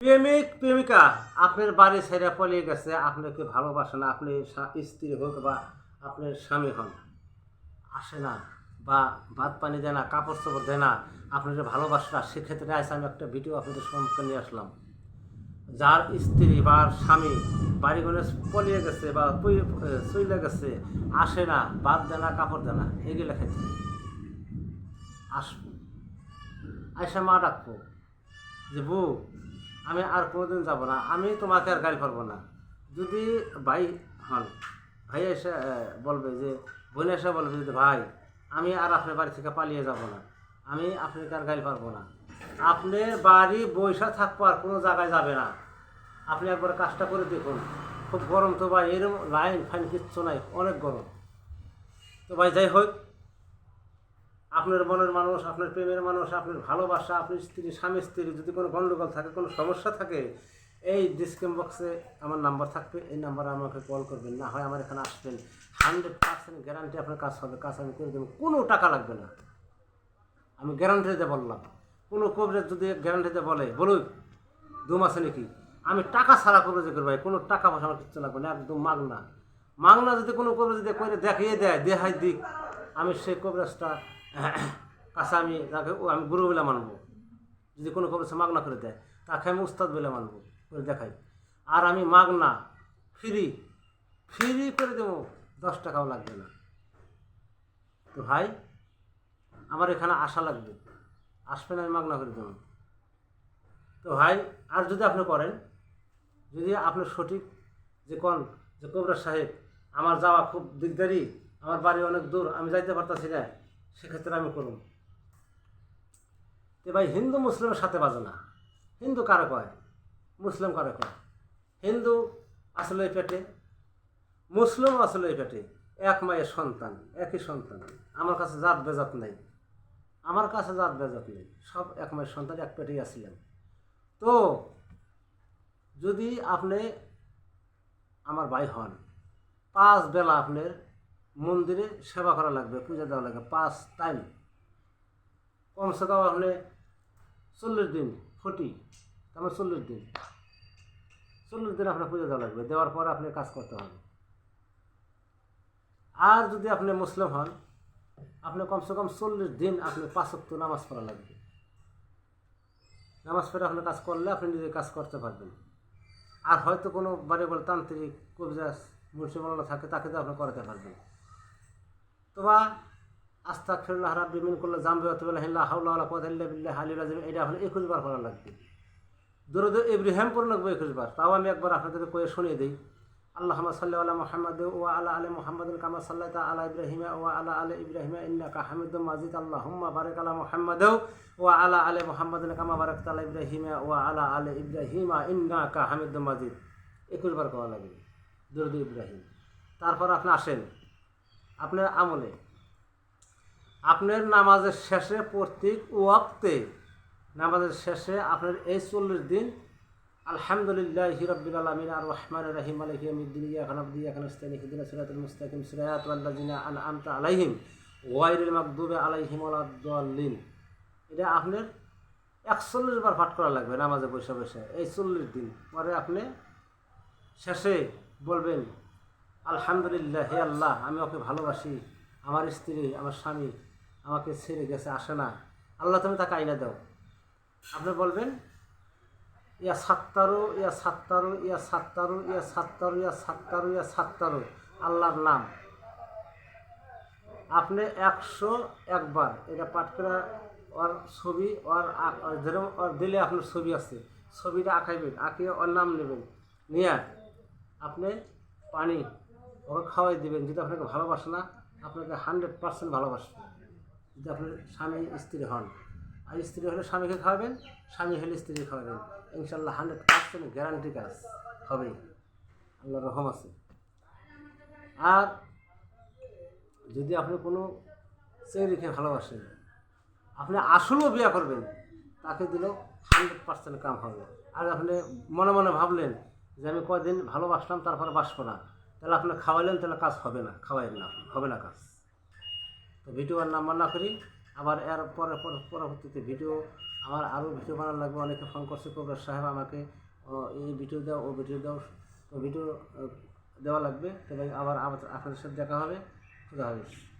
প্রেমিক, প্রেমিকা, আপনার বাড়ি ছেড়ে পলিয়ে গেছে, আপনাকে ভালোবাসে না আপনি স্ত্রী হোক বা আপনার স্বামী হন আসে না, বা ভাত পানি দেয় না, কাপড় চোপড় দেয় না আপনাদের ভালোবাসে না, সেক্ষেত্রে আজ আমি একটা ভিডিও আপনাদের সম্মুখে নিয়ে আসলাম। যার স্ত্রী বা স্বামী বাড়ি ঘরে পলিয়ে গেছে বা চইলে গেছে, আসে না, ভাত দেয় না, কাপড় দেয় না, এগুলো ক্ষেত্রে আসব। আয়সা মা ডাকবো। যে, বউ, আমি আর কোনোদিন যাব না, আমি তোমাকে আর গাড়ি পারব না। যদি ভাই হন ভাই এসে বলবে যে, বোন এসে বলবে যে, ভাই, আমি আর আপনার বাড়ি থেকে পালিয়ে যাব না, আমি আপনাকে আর গাড়ি পারব না। আপনি বাড়ি বৈশা থাকব আর কোনো জায়গায় যাবে না। আপনি একবার কাজটা করে দেখুন। খুব গরম তো ভাই এরকম লাইন ফাইন কিচ্ছু নাই, অনেক গরম। তো ভাই, যাই হোক আপনার মনের মানুষ, আপনার প্রেমের মানুষ, আপনার ভালোবাসা, আপনার স্ত্রী, স্বামী, স্ত্রী, যদি কোনো গণ্ডগোল থাকে, কোনো সমস্যা থাকে, এই ডিসক্রিপ বক্সে আমার নাম্বার থাকবে। এই নাম্বারে আমাকে কল করবেন, না হয় আমার এখানে আসবেন। হান্ড্রেড পার্সেন্ট গ্যারান্টি আপনার কাজ হবে, কাজ আমি করে দেবো। কোনো টাকা লাগবে না। আমি গ্যারান্টি দিতে বললাম। কোনো কবরেজ যদি গ্যারান্টি দিতে বলে, বলুক দু মাসে নাকি? আমি টাকা ছাড়া কবরেজ করব ভাই, কোনো টাকা পয়সা আমার কিচ্ছু লাগবে না, একদম মাগনা। মাগনা যদি কোনো কবরেজ যদি করে দেখিয়ে দেয় দেহাই দিক, আমি সেই কবরেজটা কাছে আমি তাকে আমি গুরু বলে মানবো। যদি কোনো কবরেজ মাগনা করে দেয়, তাকে আমি উস্তাদ বলে মানবো করে দেখাই। আর আমি মাগনা, ফ্রি ফ্রি করে দেবো, দশ টাকাও লাগবে না। তো ভাই, আমার এখানে আশা লাগবে। আসবেন আমি মাগনা করে দেবো। তো ভাই, আর যদি আপনি করেন, যদি আপনি সঠিক যে কন, যে কবরা সাহেব, আমার যাওয়া খুব দিকদারি আমার বাড়ি অনেক দূর, আমি যাইতে পারতাছি না। সেক্ষেত্রে আমি করব তো ভাই হিন্দু মুসলিমের সাথে বাজে না। হিন্দু কারে কয়? মুসলিম কারে কয়? হিন্দু আসলে পেটে, মুসলিম আসলে পেটে। এক মায়ের সন্তান, একই সন্তান। আমার কাছে জাত বেজাত নেই। আমার কাছে জাত বেজাত নেই। সব এক মায়ের সন্তান এক পেটেই আসছিলেন তো যদি আপনি আমার ভাই হন, পাঁচ বেলা আপনার মন্দিরে সেবা করা লাগবে, পূজা দেওয়া লাগবে, পাঁচ টাইম কমসে কম আপনি চল্লিশ দিন ফটি তারপর চল্লিশ দিন। চল্লিশ দিন আপনার পূজা দেওয়া লাগবে, দেওয়ার পর আপনি কাজ করতে হবে। আর যদি আপনি মুসলিম হন, আপনি কমসে কম চল্লিশ দিন আপনি পাঁচক্ত নামাজ পড়া লাগবে। নামাজ পড়ে আপনি কাজ করলে আপনি নিজে কাজ করতে পারবেন। আর হয়তো কোনো বাড়ি বলে তান্ত্রিক, কবিরাজ মুন্সিমাল্লা থাকে, তাকে তো আপনি করাতে পারবেন। তো বা আস্তা ফিরল্লাহ রাব্বি মিন করলে জামবে অত বলে হিল্লা হাউলা আলা কথা ইল্লা বিল্লাহ হালিল আজিম এটা আপনি একুশ বার করা লাগবে। দূরে ইব্রাহিম পড়ে লাগবে একুশ বার। তাও আমি একবার আপনাদেরকে কয়ে শুনিয়ে দিই। আল্লাহ সাল্লাহ আলা মোহাম্মদ ও আলা আলী মোহাম্মদ কামা সাল্লাহ আলা ইব্রাহিমা ও আলা আলী ইব্রাহিমা ইন্নাকা হামিদ মাজিদ। আল্লাহ হুম্মা বারেক আলা মোহাম্মদ ও আলা আলী মোহাম্মদ কামা বারেক তালা ইব্রাহিমা ও আলা আলী ইব্রাহিমা ইন্নাকা হামিদ মাজিদ। একুশ বার করা লাগবে। দুরুদ ইব্রাহিম। তারপর আপনি আসেন। আপনার আমলে। আপনার নামাজের শেষে প্রত্যেক ওয়াক্তে, নামাজের শেষে আপনার এই চল্লিশ দিন, আলহামদুলিল্লাহ আলমিন, আর রহমান রাহিম আলহি আমিদ্দিন ইয়াখান আব্দি ইয়াখান ইস্তানি হিদিন সিরাতুল মুস্তাকিম সিরাত আল্লাযিনা আনআমতা আলাইহিম ওয়াইরিল আলাইহিম এটা আপনার একচল্লিশ বার পাঠ করা লাগবে নামাজে বসে বসে, এই চল্লিশ দিন। পরে আপনি শেষে বলবেন আলহামদুলিল্লাহ, হে আল্লাহ, আমি ওকে ভালোবাসি। আমার স্ত্রী, আমার স্বামী আমাকে ছেড়ে গেছে, আসে না। আল্লাহ, তুমি তাকে আইনা দাও। আপনি বলবেন, ইয়া সাত্তারু ইয়া সাত্তারু ইয়া সাত্তারু ইয়া সাত্তারু ইয়া সাত্তারু ইয়া সাত্তারু। আল্লাহর নাম। আপনি একশো একবার এটা পাঠ করে ওর ছবি, ওর যেরকম ওর দিলে আপনার ছবি আছে, ছবিটা আঁকাইবেন, আঁকিয়ে ওর নাম নেবেন। নিয়ে আপনি পানি ওকে খাওয়াই দিবেন যদি আপনাকে ভালোবাসে না, আপনাকে হান্ড্রেড পার্সেন্ট ভালোবাসবে যদি আপনার স্বামী স্ত্রী হন, আর স্ত্রী হলে স্বামীকে খাওয়াবেন, স্বামী হলে স্ত্রী খাওয়াবেন। ইনশাল্লাহ হান্ড্রেড পার্সেন্ট গ্যারান্টি কাজ হবে আল্লাহ রহম আছে। আর যদি আপনি কোনো চেংড়িকে ভালোবাসেন, আপনি আসলেও বিয়ে করবেন, তাকে দিলেও হান্ড্রেড পার্সেন্ট কাম হবে। আর আপনি মনে মনে ভাবলেন যে আমি কদিন ভালোবাসলাম, তারপরে বাসবো না। তাহলে আপনার খাওয়ালেন, তাহলে কাজ হবে না খাওয়াই না হবে না কাজ। তো ভিডিও আর নাম্বার না করি, আবার এর পরে, পরে- পরবর্তীতে ভিডিও আমার আরও ভিডিও বানানো লাগবে, অনেকে ফোন করছে কবিরাজ সাহেব আমাকে এই ভিডিও দাও, ও ভিডিও দাও, তো ভিডিও দেওয়া লাগবে, তো আবার আবার আপনাদের সাথে দেখা হবে, খুদা হাফিজ।